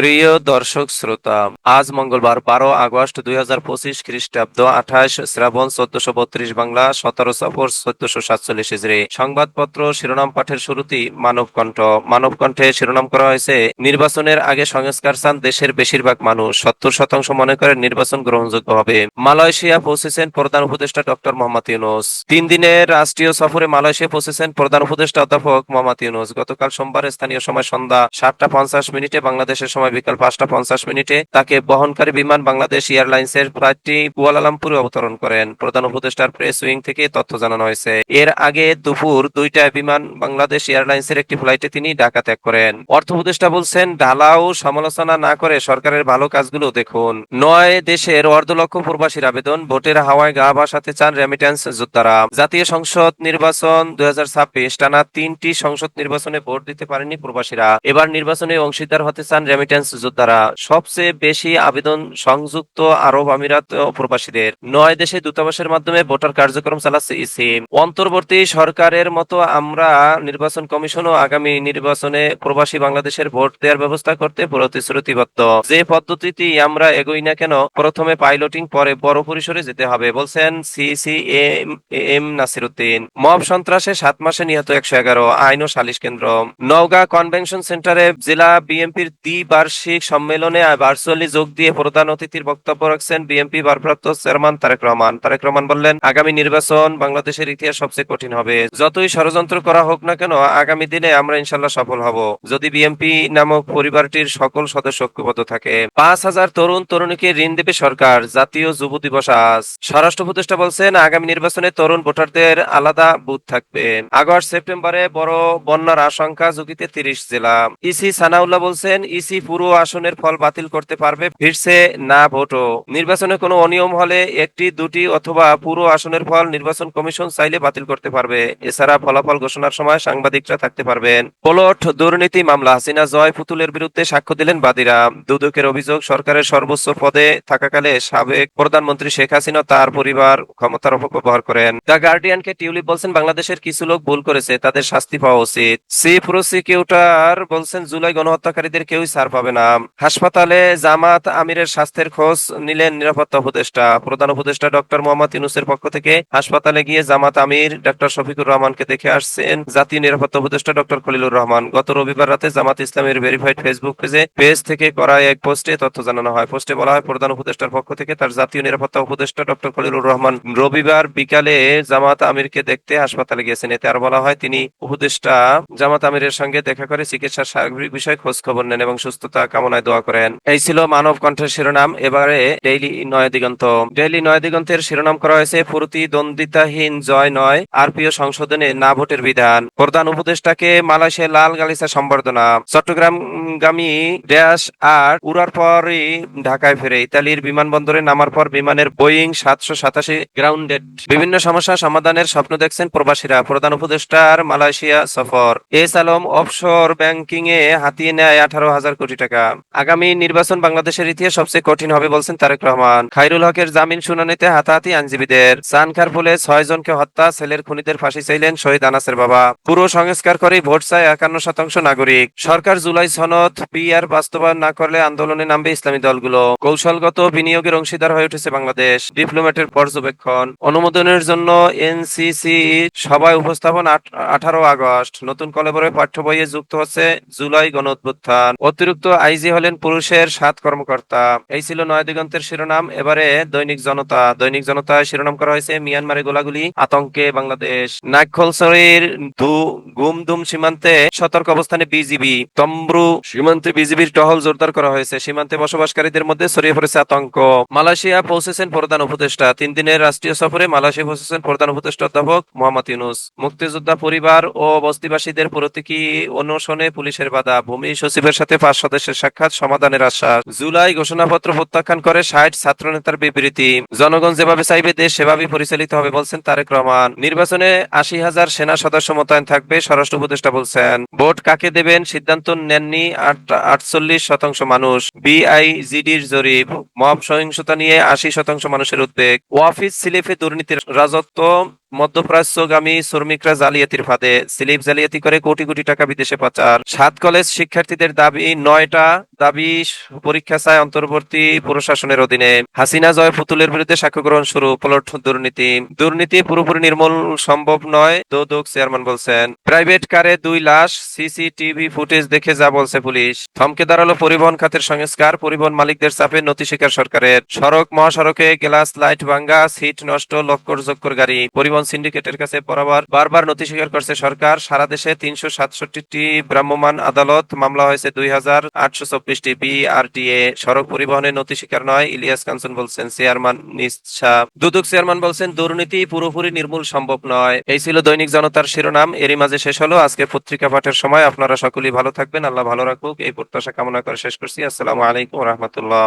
প্রিয় দর্শক শ্রোতা, আজ মঙ্গলবার বারো আগস্ট দুই হাজার পঁচিশ খ্রিস্টাব্দ আঠাশ শ্রাবণ চোদ্দশো বত্রিশ বাংলা, সতেরো সফর চোদ্দশো সাতচল্লিশ সংবাদপত্র শিরোনাম পাঠের শুরুতেই মানবকণ্ঠ। মানবকণ্ঠে শিরোনাম করা হয়েছে, নির্বাচনের আগে সংস্কার চান দেশের বেশিরভাগ মানুষ। সত্তর শতাংশ মনে করেন নির্বাচন গ্রহণযোগ্য হবে। মালয়েশিয়া পৌঁছেছেন প্রধান উপদেষ্টা ডক্টর মোহাম্মদ ইউনুস। তিন দিনের রাষ্ট্রীয় সফরে মালয়েশিয়া পৌঁছেছেন প্রধান উপদেষ্টা অধ্যাপক মোহাম্মদ ইউনুস। গতকাল সোমবার স্থানীয় সময় সন্ধ্যা সাতটা পঞ্চাশ মিনিটে বাংলাদেশের সময় বিকাল পাঁচটা পঞ্চাশ মিনিটে তাকে বহনকারী বিমান বাংলাদেশ এয়ারলাইন্সের ফ্লাইটটি কুয়ালালামপুরে অবতরণ করেন। প্রধান উপদেষ্টার প্রেস উইং থেকে তথ্য জানানো হয়েছে। এর আগে দুপুর দুইটায় বিমান বাংলাদেশ এয়ারলাইন্সের একটি ফ্লাইটে তিনি ঢাকা ত্যাগ করেন। অর্থ উপদেষ্টা বলছেন, ঢালাও সমালোচনা না করে সরকারের ভালো কাজগুলো দেখুন। নয় দেশের অর্ধ লক্ষ প্রবাসীর আবেদন, ভোটের হাওয়ায় গা ভাসাতে চান রেমিটেন্স যোদ্ধারা। জাতীয় সংসদ নির্বাচন দুই হাজার ছাব্বিশ, টানা তিনটি সংসদ নির্বাচনে ভোট দিতে পারেনি প্রবাসীরা। এবার নির্বাচনে অংশীদার হতে চান রেমিটেন্স যোদ্ধারা সবচেয়ে বেশি আবেদন সংযুক্ত আরব আমিরাত প্রবাসীদের। নয় দেশে দূতাবাসের মাধ্যমে ভোটার কার্যক্রম চালাচ্ছে ইসি অন্তর্বর্তী সরকারের মতো আমরা নির্বাচন কমিশন ও আগামী নির্বাচনে প্রবাসী বাংলাদেশের ভোট দেওয়ার ব্যবস্থা করতে প্রতিশ্রুতিবদ্ধ। যে পদ্ধতিটি আমরা এগোই না কেন, প্রথমে পাইলটিং, পরে বড় পরিসরে যেতে হবে, বলছেন CEC M M Nasiruddin. Mob সন্ত্রাসে সাত মাসে নিহত একশো এগারো আইন ও সালিশ কেন্দ্র। নওগাঁ কনভেনশন সেন্টারে জেলা বিএনপির দ্বিবার্ষিক সম্মেলনে ভার্চুয়ালি যোগ দিয়ে প্রধান অতিথির বক্তব্য রাখছেন বিএনপি ভারপ্রাপ্ত চেয়ারম্যান তারেক রহমান। তারেক রহমান বললেন, আগামী নির্বাচন বাংলাদেশের ইতিহাস সবচেয়ে কঠিন হবে। যতই ষড়যন্ত্র করা হোক না কেন, আগামী দিনে আমরা ইনশাল্লাহ সফল হব। যদি বিএনপি নামক পরিবারটির সকল সদস্য ঐক্যবদ্ধ থাকে। পাঁচ হাজার তরুণ তরুণীকে ঋণ দেবে সরকার। জাতীয় যুব দিবস আজ। স্বরাষ্ট্র উপদেষ্টা বলছেন, আগামী নির্বাচনে তরুণ ভোটারদের আলাদা বুথ থাকবে। আগস্ট সেপ্টেম্বরে বড় বন্যার আশঙ্কা ঝুঁকিতে তিরিশ জেলা। ইসি সানাউল্লাহ বলছেন, ইসি পুরো আসনের ফল বাতিল করতে পারবে, ফিরছে না ভোটও। নির্বাচনে কোনো অনিয়ম হলে একটি, দুটি অথবা পুরো আসনের ফল নির্বাচন কমিশন চাইলে বাতিল করতে পারবে। এছাড়া ফলাফল ঘোষণার সময় সাংবাদিকরা থাকতে পারবেন। পলট দুর্নীতি মামলা, হাসিনা জয় পুতুলের বিরুদ্ধে সাক্ষ্য দিলেন বাদীরা। দুদকের অভিযোগ, সরকারের সর্বোচ্চ পদে থাকাকালে সাবেক প্রধানমন্ত্রী শেখ হাসিনা তার পরিবার ক্ষমতার অপব্যবহার করেন। দ্য গার্ডিয়ানকে টিউলিপ বলছেন, বাংলাদেশের কিছু লোক ভুল করেছে, তাদের শাস্তি পাওয়া উচিত। সি প্রসিকিউটর বলছেন, জুলাই গণহত্যাকারীদের কেউই ছাড় পাবে না। হাসপাতালে জামাত আমিরের স্বাস্থ্যের খোঁজ নিলেন নিরাপত্তা উপদেষ্টা। প্রধান উপদেষ্টা ডক্টর মোহাম্মদ ইউনুসের পক্ষ থেকে হাসপাতালে গিয়ে জামাত আমির, ডক্টর শফিকুর রহমানকে দেখে আসছেন জাতীয় নিরাপত্তা উপদেষ্টা ডক্টর খলিলুর রহমান। গত রবিবার রাতে জামাত ইসলামের ভেরিফাইড ফেসবুক পেজে পেজ থেকে করা এক পোস্টে তথ্য জানানো হয়। পোস্টে বলা হয়, প্রধান উপদেষ্টার পক্ষ থেকে তার জাতীয় নিরাপত্তা উপদেষ্টা ডক্টর খলিলুর রহমান রবিবার বিকালে জামাত আমিরকে দেখতে হাসপাতালে গিয়েছেন। এতে আর বলা হয়, তিনি উপদেষ্টা জামাত আমিরের সঙ্গে দেখা করে চিকিৎসার সার্বিক বিষয়ে খোঁজ খবর নেন এবং সুস্থতা কামনায় দোয়া করেন। এই ছিল মানব কণ্ঠের শিরোনাম। এবারে ডেইলি নয় দিগন্ত। ডেইলি নয় দিগন্তের শিরোনাম করা হয়েছে প্রতিদ্বন্দ্বিতাহীন জয় নয় আরপিও সংশোধনে না ভোটের বিধান। প্রধান উপদেষ্টাকে মালয়েশিয়া লাল গালিচা সম্বর্ধনা। চট্টগ্রামগামী ড্যাশ আর উড়ার পরই ঢাকায় ফিরে। ইতালির বিমানবন্দরে নামার পর বিমানের বোয়িং সাতশো সাতাশি গ্রাউন্ডেড। বিভিন্ন সমস্যা সমাধানের স্বপ্ন দেখছেন প্রবাসীরা। প্রধান উপদেষ্টার মালয়েশিয়া সফর। এস আলম অফশোর ব্যাংকিং এ হাতিয়ে নেয় আঠারো হাজার কোটি টাকা। আগামী নির্বাচন বাংলাদেশের ইতিহাস সবচেয়ে কঠিন হবে বলছেন তারেক রহমান। খাইরুল হকের জামিন শুনানিতে হাতাহাতি আইনজীবীদের। সানখার ফুলে ছয় জনকে হত্যা, ছেলের খুনিদের ফাঁসি চাইলেন শহীদ আনাসের বাবা। পুরো সংস্কার করে ভোট চায় একান্ন শতাংশ নাগরিক। সরকার জুলাই সনদ পিআর বাস্তবায়ন না করলে আন্দোলনে নামবে ইসলামী দলগুলো। কৌশলগত বিনিয়োগের অংশীদার হয়ে উঠেছে বাংলাদেশ। ডিপ্লোম্যাটের পর্যবেক্ষণ। অনুমোদনের জন্য এনসিসি সভায় উপস্থাপন আঠারো আগস্ট। নতুন কলেবরে পাঠ্য বইয়ে যুক্ত হচ্ছে জুলাই গণ অতিরিক্ত আইজি হলেন পুরুষের সাত কর্মকর্তা। এই ছিল নয় দিগন্তের শিরোনাম। এবারে দৈনিক জনতা। দৈনিক জনতায় শিরোনাম করা হয়েছে মিয়ানমারে গোলাগুলি, আতঙ্কে বাংলাদেশ। নাইখলসরির গুমদুম সীমান্তে সতর্ক অবস্থানে বিজিবি। তম্ব্রু সীমান্তে বিজিবির টহল জোরদার করা হয়েছে। সীমান্তে বসবাসকারীদের মধ্যে ছড়িয়ে পড়েছে আতঙ্ক। মালয়েশিয়া পৌঁছেছেন প্রধান উপদেষ্টা। তিন দিনের রাষ্ট্রীয় সফরে মালয়েশিয়া পৌঁছেছেন প্রধান উপদেষ্টা অধ্যাপক মোহাম্মদ ইউনুস। মুক্তিযোদ্ধা পরিবার ও বস্তিবাসীদের প্রতীকী অনুসরণে পুলিশের বাধা। ভূমি সচিবের সাথে পাঁচ সদস্যের সাক্ষাৎ সমাধানের আশ্বাস। জুলাই ঘোষণাপত্র প্রত্যাখ্যান করে ষাট ছাত্র নেতার বিবৃতি। জনগণ যেভাবে চাইবে দেশ, সেভাবেই পরিচালিত হবে বলছেন তারেক রহমান। নির্বাচনে আশি হাজার সেনা সদস্য মোতায়েন থাকবে, স্বরাষ্ট্র উপদেষ্টা বলছেন। ভোট কাকে দেবেন সিদ্ধান্ত নেননি আটচল্লিশ শতাংশ মানুষ। বিআইজিডির জরিপ, মব সহিংসতা নিয়ে আশি শতাংশ মানুষের উদ্বেগ। ওয়াফিস সিলেফে দুর্নীতির রাজত্ব মধ্যপ্রাচ্যগামী শ্রমিকরা জালিয়াতির ফাঁদে, স্লিপ জালিয়াতি করে কোটি কোটি টাকা বিদেশে পাচার। সাত কলেজ শিক্ষার্থীদের দাবি, নয়টা দাবি, পরীক্ষা চায় অন্তর্বর্তী প্রশাসনের অধীনে। হাসিনা জয় পুতুলের বিরুদ্ধে সাক্ষ্য গ্রহণ শুরু প্লট দুর্নীতি। দুর্নীতি পুরোপুরি নির্মূল, সম্ভব নয়, দোদক চেয়ারম্যান বলছেন। প্রাইভেট কারে দুই লাশ, সিসিটিভি ফুটেজ দেখে যা বলছে পুলিশ। থমকে দাঁড়াল পরিবহন খাতের সংস্কার, পরিবহন মালিকদের চাপে নথি স্বীকার সরকারের। সড়ক মহাসড়কে গ্লাস লাইট ভাঙ্গা, সিট নষ্ট, লক্কর জক্কর গাড়ি। পরিবহন সিন্ডিকেটের কাছে বরাবর বারবার নথি স্বীকার করছে সরকার। সারা দেশে তিনশো সাতষট্টিটি ভ্রাম্যমাণ আদালত, মামলা হয়েছে দুই হাজার আটশো চব্বিশটি বিআরটিএ সড়ক পরিবহনের নথি স্বীকার নয়। ইলিয়াস কাঞ্চন বলছেন, চেয়ারম্যান নিশা দুদক চেয়ারম্যান বলছেন, দুর্নীতি পুরোপুরি নির্মূল সম্ভব নয়। এই ছিল দৈনিক জনতার শিরোনাম। এরই মাঝে শেষ হলো আজকে পত্রিকা পাঠের সময়। আপনারা সকলেই ভালো থাকবেন। আল্লাহ ভালো রাখুক। এই প্রত্যাশা কামনা করে শেষ করছি। আসসালামু আলাইকুম রহমতুল্লাহ।